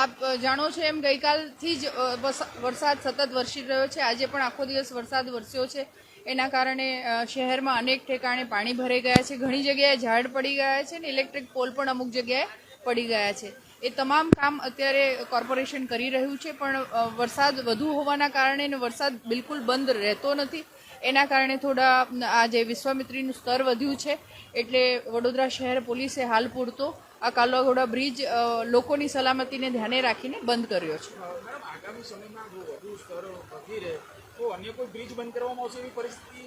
આપ જાણો છો એમ ગઈકાલથી જ વરસાદ સતત વરસી રહ્યો છે. આજે પણ આખો દિવસ વરસાદ વરસ્યો છે. એના કારણે શહેરમાં અનેક ઠેકાણે પાણી ભરાઈ ગયા છે. ઘણી જગ્યાએ ઝાડ પડી ગયા છે ને ઇલેક્ટ્રિક પોલ પણ અમુક જગ્યાએ પડી ગયા છે. એ તમામ કામ અત્યારે કોર્પોરેશન કરી રહ્યું છે, પણ વરસાદ વધુ હોવાના કારણે વરસાદ બિલકુલ બંધ રહેતો નથી. એના કારણે થોડા આ જે વિશ્વામિત્રીનું સ્તર વધ્યું છે, એટલે વડોદરા શહેર પોલીસે હાલ પૂરતો આ કાલાઘોડા બ્રિજ લોકોની સલામતીને ધ્યાને રાખીને બંધ કર્યો છે. આગામી સમયમાં વધુ સ્તર અન્ય કોઈ બ્રિજ બંધ કરવામાં આવશે એવી પરિસ્થિતિ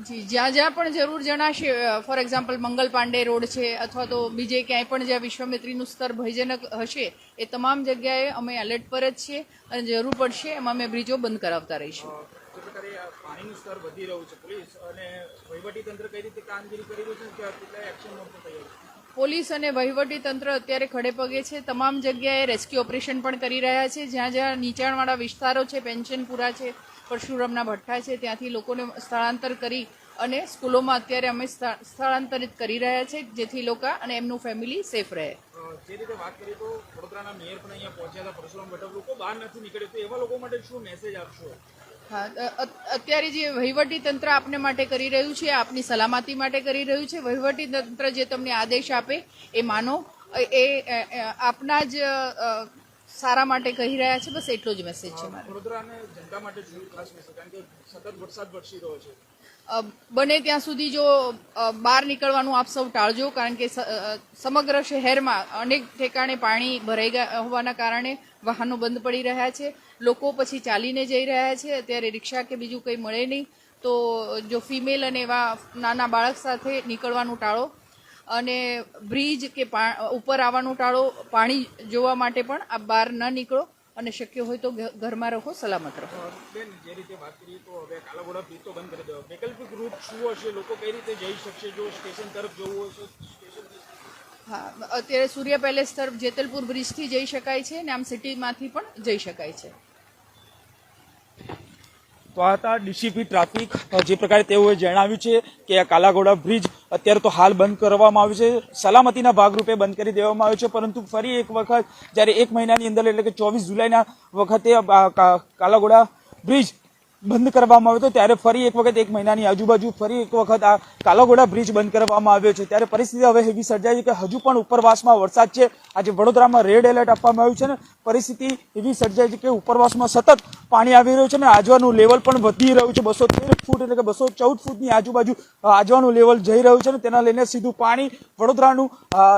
જી જ્યાં જ્યાં પણ જરૂર જણાશે for example Mangal Pandey road છે અથવા તો બીજે ક્યાંય પણ જ્યાં વિશ્વામિત્રીનું સ્તર ભયજનક હશે એ તમામ જગ્યાએ અમે એલર્ટ પર જ છીએ અને જરૂર પડશે એમાં અમે બ્રિજો બંધ કરાવતા રહીશું. જે પ્રકારે આ પાણીનું સ્તર વધી રહ્યું છે પોલીસ અને વહીવટી તંત્ર કઈ રીતે કામગીરી કરી રહ્યું છે કેટલા એક્શન તૈયાર પોલીસ અને વહીવટી તંત્ર અત્યારે ખડે પગે છે તમામ જગ્યાએ રેસ્ક્યુ ઓપરેશન પણ કરી રહ્યા છે જ્યાં જ્યાં નીચાણવાળા વિસ્તારો છે પેન્શનપુરા છે પરશુરામના ભઠ્ઠા છે ત્યાંથી લોકોને સ્થળાંતર કરી અને સ્કૂલોમાં અત્યારે અમે સ્થળાંતરિત કરી રહ્યા છે જેથી લોકો અને એમનું ફેમિલી સેફ રહે. જે રીતે વાત કરીએ તો વડોદરાના મેયર પણ અહીંયા પહોંચ્યા હતા પરશુરામ ભટ્ટ લોકો બહાર નથી નીકળ્યા તો એવા લોકો માટે શું મેસેજ આપશો? હા અત્યારે જે વહીવટી તંત્ર આપને માટે કરી રહ્યું છે આપની સલામતી માટે કરી રહ્યું છે વહીવટી તંત્ર જે તમને આદેશ આપે એ માનો એ આપના જ સારા માટે કહી રહ્યા છે બસ એટલો જ મેસેજ છે મારો. બને ત્યાં સુધી જો બહાર નીકળવાનું આપ સૌ ટાળજો કારણ કે સમગ્ર શહેરમાં અનેક ઠેકાણે પાણી ભરાઈ ગયા હોવાના કારણે વાહનો બંધ પડી રહ્યા છે. લોકો પછી ચાલીને જઈ રહ્યા છે અત્યારે રિક્ષા કે બીજું કંઈ મળે નહીં. તો જો ફિમેલ અને એવા નાના બાળક સાથે નીકળવાનું ટાળો અને બ્રિજ કે ઉપર આવવાનું ટાળો પાણી જોવા માટે પણ આ બહાર ન નીકળો અને શક્ય હોય તો ઘરમાં રહો સલામત રહો. બેન જે રીતે વાત કરીએ તો હવે કાલાઘોડા બ્રિજ તો બંધ કરી દેવા. વૈકલ્પિક રૂટ શું હશે? લોકો કઈ રીતે જઈ શકશે જો સ્ટેશન તરફ જવું હોય તો હા અત્યારે સૂર્ય પેલેસ તરફ જેતલપુર બ્રિજથી જઈ શકાય છે અને આમ સિટીમાંથી પણ જઈ શકાય છે. હતા ડીસીપી ટ્રાફિક જે પ્રકારે તેઓએ જણાવ્યું છે કે આ કાલાઘોડા બ્રિજ અત્યારે તો હાલ બંધ કરવામાં આવ્યું છે. સલામતીના ભાગરૂપે બંધ કરી દેવામાં આવ્યો છે, પરંતુ ફરી એક વખત, જ્યારે એક મહિનાની અંદર એટલે કે ચોવીસ જુલાઈના વખતે કાલાઘોડા બ્રિજ બંધ કરવામાં આવ્યો હતો ત્યારે ફરી એક વખત, એક મહિનાની આજુબાજુ ફરી એક વખત આ કાલાઘોડા બ્રિજ બંધ કરવામાં આવ્યો છે. ત્યારે પરિસ્થિતિ હવે એવી સર્જાઈ છે કે હજુ પણ ઉપરવાસમાં વરસાદ છે. આજે વડોદરામાં રેડ એલર્ટ આપવામાં આવ્યું છે ને પરિસ્થિતિ એવી સર્જાઈ છે કે ઉપરવાસમાં સતત પાણી આવી રહ્યું છે ને આજવાનું લેવલ પણ વધી રહ્યું છે. બસો તેર ફૂટ એટલે કે બસો ચૌદ ફૂટની આજુબાજુ આજવાનું લેવલ જઈ રહ્યું છે ને તેના લઈને સીધું પાણી વડોદરાનું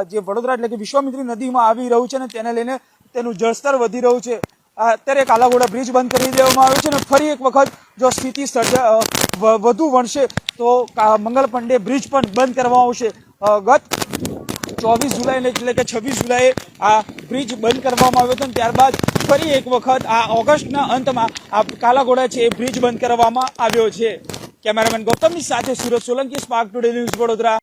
જે વડોદરા એટલે કે વિશ્વામિત્રી નદીમાં આવી રહ્યું છે ને તેને લઈને તેનું જળસ્તર વધી રહ્યું છે. અત્યારે કાલાઘોડા બ્રિજ બંધ કરી દેવામાં આવ્યો છે અને ફરી એક વખત જો સ્થિતિ સર્જા વધુ વણશે તો મંગલ પંડે બ્રિજ પણ બંધ કરવામાં આવશે. ગત ચોવીસ જુલાઈને એટલે કે છવ્વીસ જુલાઈએ આ બ્રિજ બંધ કરવામાં આવ્યો હતો અને ત્યારબાદ ફરી એક વખત આ ઓગસ્ટના અંતમાં આ કાલાઘોડા છે એ બ્રિજ બંધ કરવામાં આવ્યો છે. કેમેરામેન ગૌતમની સાથે Surat Solanki spark today news Vadodara.